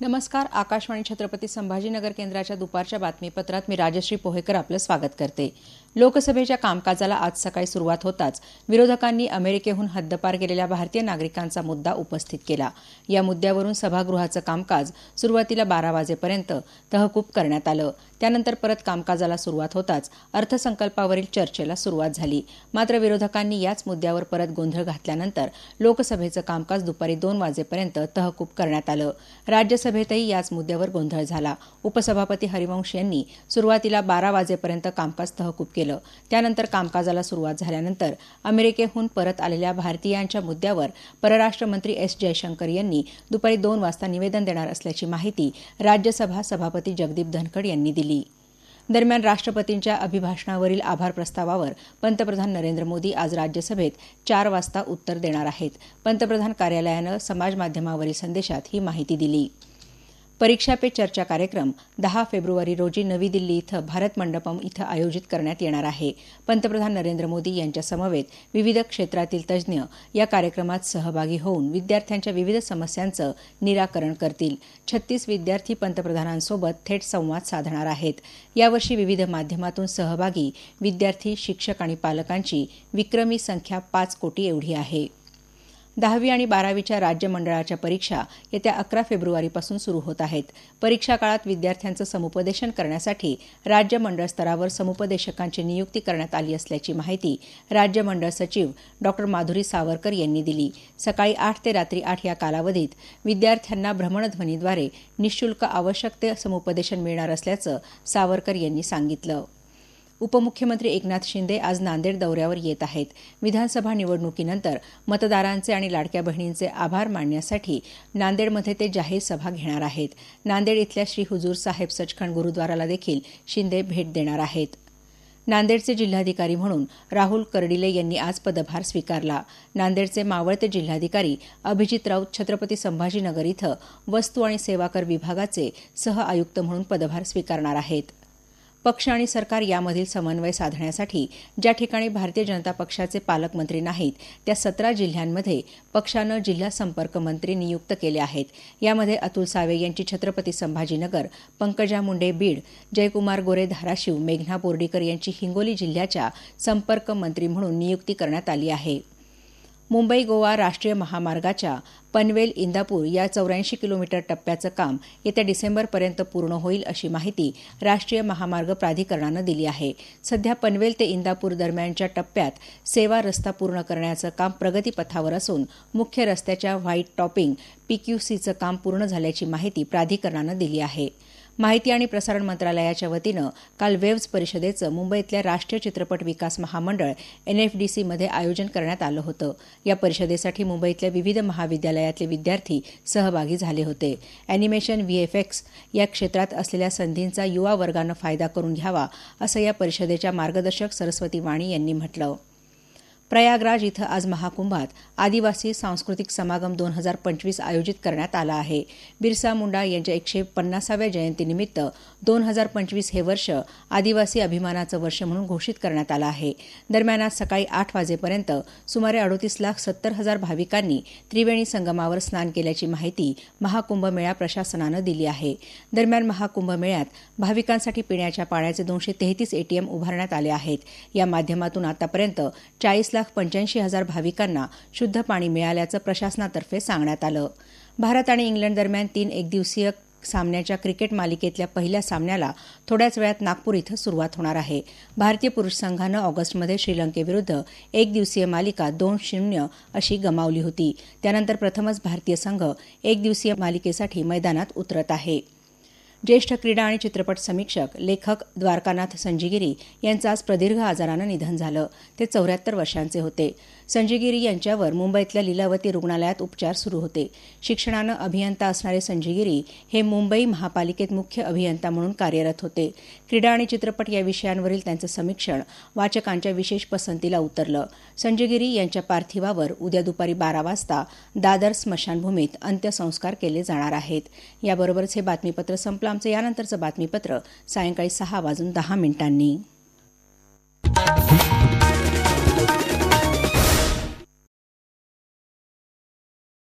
नमस्कार आकाशवाणी छत्रपती संभाजीनगर केंद्राच्या दुपारच्या बातमीपत्रात मी राजश्री पोहेकर आपलं स्वागत करते. लोकसभेच्या कामकाजाला आज सकाळी सुरुवात होताच विरोधकांनी अमेरिकेहून हद्दपार केलेल्या भारतीय नागरिकांचा मुद्दा उपस्थित केला. या मुद्द्यावरून सभागृहाचं कामकाज सुरुवातीला बारा वाजेपर्यंत तहकूब करण्यात आलं. त्यानंतर परत कामकाजाला सुरुवात होताच अर्थसंकल्पावरील चर्चेला सुरुवात झाली. मात्र विरोधकांनी याच मुद्द्यावर परत गोंधळ घातल्यानंतर लोकसभेचं कामकाज दुपारी दोन वाजेपर्यंत तहकूब करण्यात आलं. राज्यसभेतही याच मुद्द्यावर गोंधळ झाला. उपसभापती हरिवंश यांनी सुरुवातीला बारा वाजेपर्यंत कामकाज तहकूब केलं. त्यानंतर कामकाजाला सुरुवात झाल्यानंतर अमेरिकेहून परत आलेल्या भारतीयांच्या मुद्द्यावर परराष्ट्र मंत्री एस जयशंकर यांनी दुपारी दोन वाजता निवेदन देणार असल्याची माहिती राज्यसभा सभापती जगदीप धनखड यांनी दिली. दरम्यान राष्ट्रपतींच्या अभिभाषणावरील आभार प्रस्तावावर पंतप्रधान नरेंद्र मोदी आज राज्यसभेत चार वाजता उत्तर देणार आहेत. पंतप्रधान कार्यालयानं समाजमाध्यमावरील संदेशात ही माहिती दिली. परीक्षा पे चर्चा कार्यक्रम दहा फेब्रुवारी रोजी नवी दिल्ली इथं भारत मंडपम इथं आयोजित करण्यात येणार आहे. पंतप्रधान नरेंद्र मोदी यांच्यासमवेत विविध क्षेत्रातील तज्ज्ञ या कार्यक्रमात सहभागी होऊन विद्यार्थ्यांच्या विविध समस्यांचं निराकरण करतील. छत्तीस विद्यार्थी पंतप्रधानांसोबत थेट संवाद साधणार आहेत. यावर्षी विविध माध्यमातून सहभागी विद्यार्थी शिक्षक आणि पालकांची विक्रमी संख्या पाच कोटी एवढी आहे. दहावी आणि बारावीच्या राज्य मंडळाच्या परीक्षा येत्या अकरा फेब्रुवारीपासून सुरू होत आहेत. परीक्षा काळात विद्यार्थ्यांचं समुपदेशन करण्यासाठी राज्य मंडळ स्तरावर समुपदेशकांची नियुक्ती करण्यात आली असल्याची माहिती राज्य मंडळ सचिव डॉ. माधुरी सावरकर यांनी दिली. सकाळी आठ ते रात्री आठ या कालावधीत विद्यार्थ्यांना भ्रमणध्वनीद्वारे निशुल्क आवश्यक ते समुपदेशन मिळणार असल्याचं सावरकर यांनी सांगितलं. उपमुख्यमंत्री एकनाथ शिंदे आज नांदेड दौऱ्यावर येत आहेत. विधानसभा निवडणुकीनंतर मतदारांचे आणि लाडक्या बहिणींचे आभार मानण्यासाठी नांदेडमध्ये ते जाहीर सभा घेणार आहेत. नांदेड इथल्या श्री हुजूर साहेब सचखंड गुरुद्वाराला देखील शिंदे भेट देणार आहेत. नांदेडचे जिल्हाधिकारी म्हणून राहुल कर्डिले यांनी आज पदभार स्वीकारला. नांदेडचे मावळते जिल्हाधिकारी अभिजित राऊत छत्रपती संभाजीनगर इथं वस्तू आणि सेवा कर विभागाचे सह आयुक्त म्हणून पदभार स्वीकारणार आहेत. पक्ष आणि सरकार यामधील समन्वय साधण्यासाठी ज्या ठिकाणी भारतीय जनता पक्षाचे पालकमंत्री नाहीत त्या सतरा जिल्ह्यांमध्ये पक्षानं जिल्हा संपर्क मंत्री नियुक्त केले आहेत. यामध्ये अतुल सावे यांची छत्रपती संभाजीनगर पंकजा मुंडे बीड जयकुमार गोरे धाराशिव मेघना बोर्डीकर यांची हिंगोली जिल्ह्याच्या संपर्क मंत्री म्हणून नियुक्ती करण्यात आली आहे. मुंबई गोवा राष्ट्रीय महामार्गाच्या पनवेल इंदापूर या चौऱ्याऐंशी किलोमीटर टप्प्याचं काम येत्या डिसेंबरपर्यंत पूर्ण होईल अशी माहिती राष्ट्रीय महामार्ग प्राधिकरणानं दिली आहे. सध्या पनवेल ते इंदापूर दरम्यानच्या टप्प्यात सेवा रस्ता पूर्ण करण्याचं काम प्रगतीपथावर असून मुख्य रस्त्याच्या व्हाईट टॉपिंग पीक्यूसीचं काम पूर्ण झाल्याची माहिती प्राधिकरणानं दिली आहे. माहिती आणि प्रसारण मंत्रालयाच्या वतीनं काल वेव्ज परिषदेचं मुंबईतल्या राष्ट्रीय चित्रपट विकास महामंडळ एनएफडीसीमध्ये आयोजन करण्यात आलं होतं. या परिषदेसाठी मुंबईतल्या विविध महाविद्यालयातले विद्यार्थी सहभागी झाले होते. अॅनिमेशन व्हीएफएक्स या क्षेत्रात असलेल्या संधींचा युवा वर्गानं फायदा करून घ्यावा असं या परिषदेच्या मार्गदर्शक सरस्वती वाणी यांनी म्हटलं. प्रयागराज इथं आज महाकुंभात आदिवासी सांस्कृतिक समागम दोन हजार पंचवीस आयोजित करण्यात आला आहे. बिरसा मुंडा यांच्या एकशे पन्नासाव्या जयंतीनिमित्त दोन हजार पंचवीस हे वर्ष आदिवासी अभिमानाचं वर्ष म्हणून घोषित करण्यात आलं आहे. दरम्यान आज सकाळी आठ वाजेपर्यंत सुमारे अडोतीस लाख सत्तर हजार भाविकांनी त्रिवेणी संगमावर स्नान केल्याची माहिती महाकुंभ मेळा प्रशासनानं दिली आहे. दरम्यान महाकुंभ मेळ्यात भाविकांसाठी पिण्याच्या पाण्याचे दोनशे तेहतीस एटीएम उभारण्यात आले आहेत. या माध्यमातून आतापर्यंत चाळीस लाख पंच्याऐंशी हजार भाविकांना शुद्ध पाणी मिळाल्याचं प्रशासनातर्फे सांगण्यात आलं. भारत आणि इंग्लंड दरम्यान तीन एकदिवसीय सामन्याच्या क्रिकेट मालिकेतल्या पहिल्या सामन्याला थोड्याच वेळात नागपूर इथं सुरुवात होणार आहे. भारतीय पुरुष संघानं ऑगस्टमध्ये श्रीलंकेविरुद्ध एक दिवसीय मालिका दोन शून्य अशी गमावली होती. त्यानंतर प्रथमच भारतीय संघ एक दिवसीय मालिकेसाठी मैदानात उतरत आहे. ज्येष्ठ क्रीडा आणि चित्रपट समीक्षक लेखक द्वारकानाथ संजीगिरी यांचं आज प्रदीर्घ आजारानं निधन झालं. ते चौऱ्याहत्तर वर्षांचे होते. संजयगिरी यांच्यावर मुंबईतल्या लीलावती रुग्णालयात उपचार सुरू होते. शिक्षणानं अभियंता असणारे संजीगिरी हे मुंबई महापालिकेत मुख्य अभियंता म्हणून कार्यरत होते. क्रीडा आणि चित्रपट या विषयांवरील त्यांचं समीक्षण वाचकांच्या विशेष पसंतीला उतरलं. संजीगिरी यांच्या पार्थिवावर उद्या दुपारी बारा वाजता दादर स्मशानभूमीत अंत्यसंस्कार केले जाणार आहेत. याबरोबरच हे बातमीपत्र संपलं. आमचं यानंतरचं बातमीपत्र सायंकाळी सहा वाजून दहा मिनिटांनी.